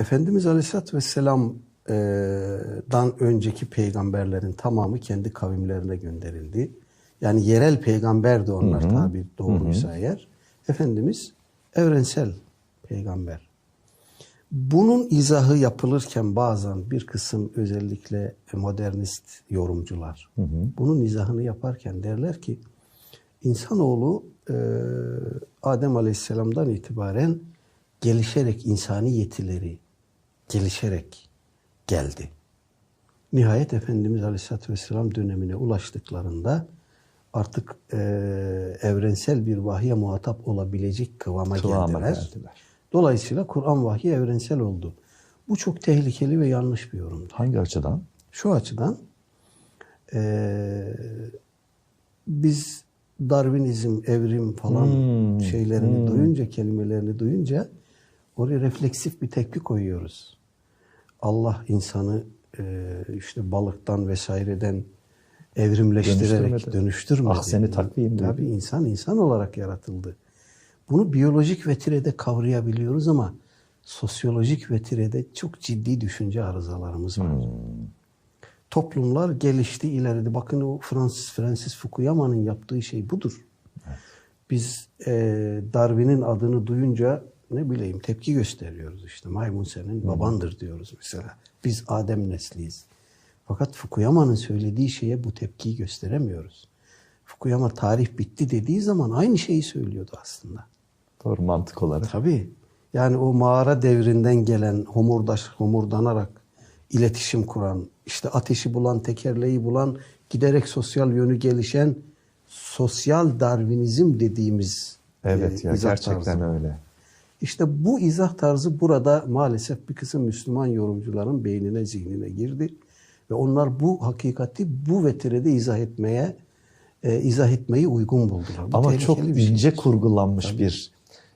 Efendimiz Aleyhisselatü Vesselam'dan önceki peygamberlerin tamamı kendi kavimlerine gönderildi. Yani yerel peygamber de onlar tabi doğruysa eğer. Efendimiz evrensel peygamber. Bunun izahı yapılırken bazen bir kısım özellikle modernist yorumcular bunun izahını yaparken derler ki insanoğlu e, Adem Aleyhisselam'dan itibaren gelişerek insani yetileri gelişerek geldi. Nihayet Efendimiz Aleyhisselatü Vesselam dönemine ulaştıklarında artık e, evrensel bir vahye muhatap olabilecek kıvama, Kıvama geldiler. geldiler. Dolayısıyla Kur'an vahyi evrensel oldu. Bu çok tehlikeli ve yanlış bir yorumdur. Hangi açıdan? Şu açıdan eee, biz Darwinizm, evrim falan Hmm, şeylerini duyunca, kelimelerini duyunca oraya refleksif bir tepki koyuyoruz. Allah insanı eee, işte balıktan vesaireden evrimleştirerek Dönüştürmedi. dönüştürmedi. Ahseni takvim. Tabii insan insan olarak yaratıldı. Bunu biyolojik vetirede kavrayabiliyoruz ama sosyolojik vetirede çok ciddi düşünce arızalarımız var. Toplumlar gelişti, ileride. Bakın o Francis Francis Fukuyama'nın yaptığı şey budur. Biz e, Darwin'in adını duyunca ne bileyim tepki gösteriyoruz işte. Maymun senin babandır diyoruz mesela. Biz Adem nesliyiz. Fakat Fukuyama'nın söylediği şeye bu tepkiyi gösteremiyoruz. Fukuyama tarih bitti dediği zaman aynı şeyi söylüyordu aslında. Doğru mantık olarak. Tabii. Yani o mağara devrinden gelen homurdaş, homurdanarak iletişim kuran, işte ateşi bulan, tekerleği bulan, giderek sosyal yönü gelişen sosyal darwinizm dediğimiz Evet e, ya gerçekten tarzı. öyle. İşte bu izah tarzı burada maalesef bir kısım Müslüman yorumcuların beynine, zihnine girdi. Ve onlar bu hakikati bu vetirede izah etmeye, e, izah etmeyi uygun buldular. Bu Ama çok bir şey. ince kurgulanmış bir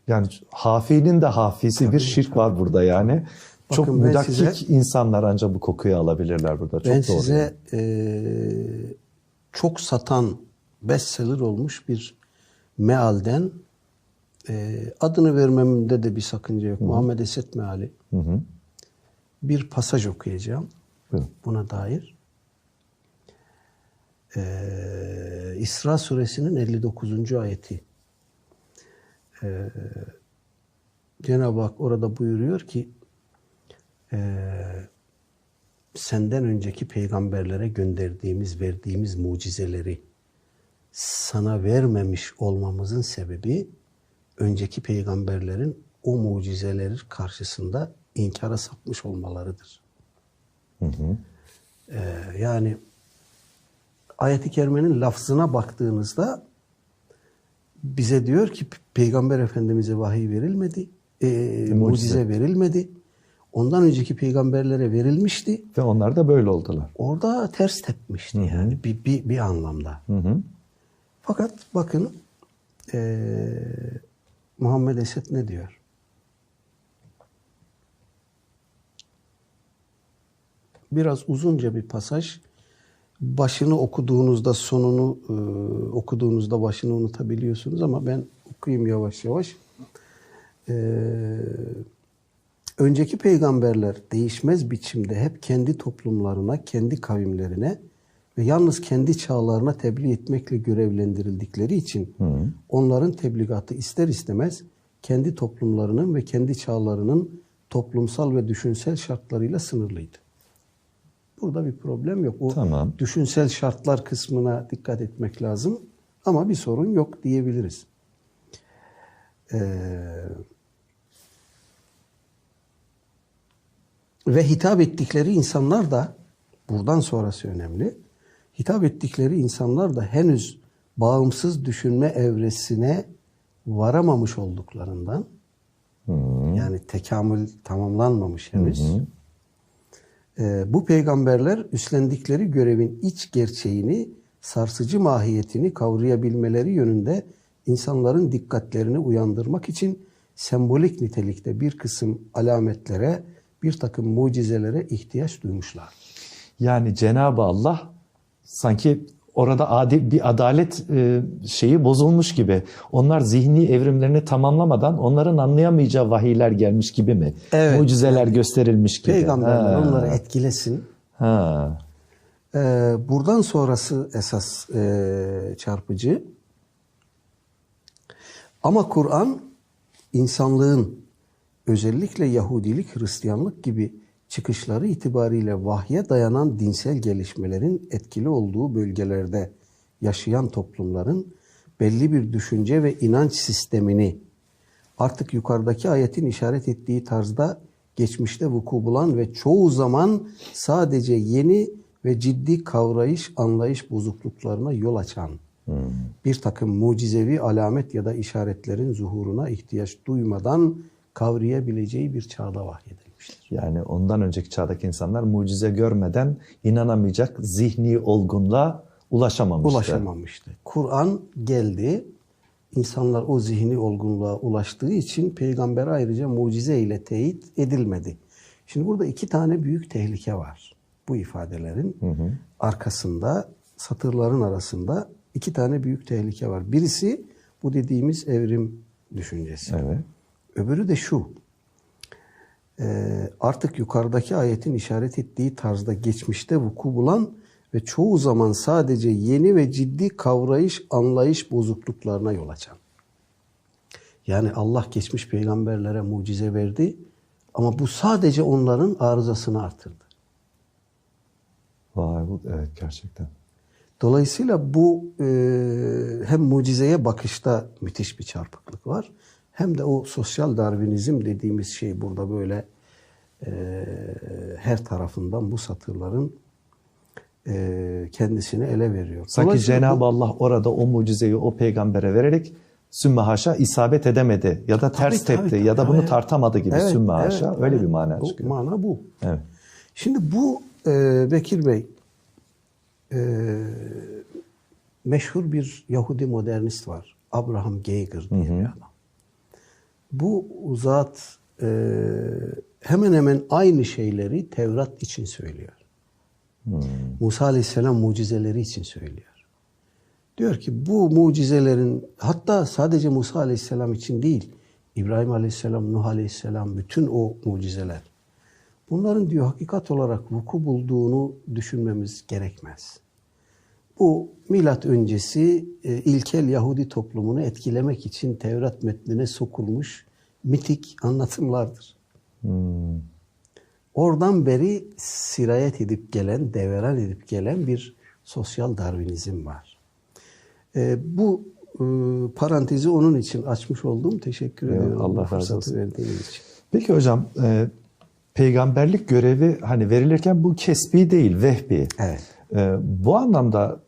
yani hafinin de hafisi bir şirk var burada yani. çok Bakın ben müdakik size- insanlar ancak bu kokuyu alabilirler burada. Çok ben doğru. size e, çok satan bestseller olmuş bir mealden e, adını vermemde de bir sakınca yok. Muhammed Esed meali. Hı hı. Bir pasaj okuyacağım Buyurun. buna dair. E, İsra suresinin 59. ayeti. E, Cenab-ı Hak orada buyuruyor ki e, senden önceki peygamberlere gönderdiğimiz, verdiğimiz mucizeleri sana vermemiş olmamızın sebebi önceki peygamberlerin o mucizeler karşısında inkara sapmış olmalarıdır. Ee, yani ayet-i kerimenin lafzına baktığınızda bize diyor ki Peygamber Efendimiz'e vahiy verilmedi, e, mucize verilmedi. Ondan önceki peygamberlere verilmişti. Ve onlar da böyle oldular. Orada ters tepmişti yani bir, bir, bir anlamda. Hı hı. Fakat bakın eee, Muhammed Esed ne diyor? Biraz uzunca bir pasaj. Başını okuduğunuzda sonunu eee, okuduğunuzda başını unutabiliyorsunuz ama ben okuyayım yavaş yavaş. Eee Önceki peygamberler değişmez biçimde hep kendi toplumlarına, kendi kavimlerine ve yalnız kendi çağlarına tebliğ etmekle görevlendirildikleri için onların tebligatı ister istemez kendi toplumlarının ve kendi çağlarının toplumsal ve düşünsel şartlarıyla sınırlıydı. Burada bir problem yok. O Tamam. düşünsel şartlar kısmına dikkat etmek lazım ama bir sorun yok diyebiliriz. Ee, Ve hitap ettikleri insanlar da buradan sonrası önemli. Hitap ettikleri insanlar da henüz bağımsız düşünme evresine varamamış olduklarından yani tekamül tamamlanmamış henüz. Ee, bu peygamberler üstlendikleri görevin iç gerçeğini, sarsıcı mahiyetini kavrayabilmeleri yönünde insanların dikkatlerini uyandırmak için sembolik nitelikte bir kısım alametlere, bir takım mucizelere ihtiyaç duymuşlar. Yani Cenab-ı Allah sanki orada adil bir adalet e, şeyi bozulmuş gibi. Onlar zihni evrimlerini tamamlamadan onların anlayamayacağı vahiyler gelmiş gibi mi? Evet. Mucizeler gösterilmiş gibi. Peygamberler Ha. onları etkilesin. Ha. Ee, buradan sonrası esas e, çarpıcı. Ama Kur'an insanlığın özellikle Yahudilik, Hristiyanlık gibi çıkışları itibariyle vahye dayanan dinsel gelişmelerin etkili olduğu bölgelerde yaşayan toplumların belli bir düşünce ve inanç sistemini artık yukarıdaki ayetin işaret ettiği tarzda geçmişte vuku bulan ve çoğu zaman sadece yeni ve ciddi kavrayış, anlayış bozukluklarına yol açan bir takım mucizevi alamet ya da işaretlerin zuhuruna ihtiyaç duymadan kavrayabileceği bir çağda vahyedilmiştir. Yani ondan önceki çağdaki insanlar mucize görmeden inanamayacak zihni olgunluğa ulaşamamıştı. Ulaşamamıştı. Kur'an geldi. İnsanlar o zihni olgunluğa ulaştığı için peygamber ayrıca mucize ile teyit edilmedi. Şimdi burada iki tane büyük tehlike var. Bu ifadelerin arkasında, satırların arasında iki tane büyük tehlike var. Birisi bu dediğimiz evrim düşüncesi. Evet. Öbürü de şu. Ee, artık yukarıdaki ayetin işaret ettiği tarzda geçmişte vuku bulan ve çoğu zaman sadece yeni ve ciddi kavrayış, anlayış bozukluklarına yol açan. Yani Allah geçmiş peygamberlere mucize verdi ama bu sadece onların arızasını artırdı. Vay bu evet gerçekten. Dolayısıyla bu e, hem mucizeye bakışta müthiş bir çarpıklık var. Hem de o sosyal darwinizm dediğimiz şey burada böyle e, her tarafından bu satırların e, kendisini ele veriyor. Sanki Cenab-ı Allah orada o mucizeyi o peygambere vererek sümme haşa isabet edemedi ya da ters Tabii, tepti tabii, ya da bunu Evet. tartamadı gibi Evet, sümme evet, haşa öyle evet. bir mana Bu çıkıyor. Mana bu. Evet. Şimdi bu e, Bekir Bey e, meşhur bir Yahudi modernist var. Abraham Geiger diye bir adam. Bu zat e, hemen hemen aynı şeyleri Tevrat için söylüyor. Musa Aleyhisselam mucizeleri için söylüyor. Diyor ki bu mucizelerin hatta sadece Musa Aleyhisselam için değil, İbrahim Aleyhisselam, Nuh Aleyhisselam bütün o mucizeler. Bunların diyor hakikat olarak vuku bulduğunu düşünmemiz gerekmez. Bu milat öncesi e, ilkel Yahudi toplumunu etkilemek için Tevrat metnine sokulmuş mitik anlatımlardır. Oradan beri sirayet edip gelen, deveran edip gelen bir sosyal darwinizm var. E, bu e, parantezi onun için açmış oldum. Teşekkür Evet, ediyorum. Allah razı olsun. verdiğiniz için. Peki hocam e, peygamberlik görevi hani verilirken bu kesbi değil vehbi. Evet. E, bu anlamda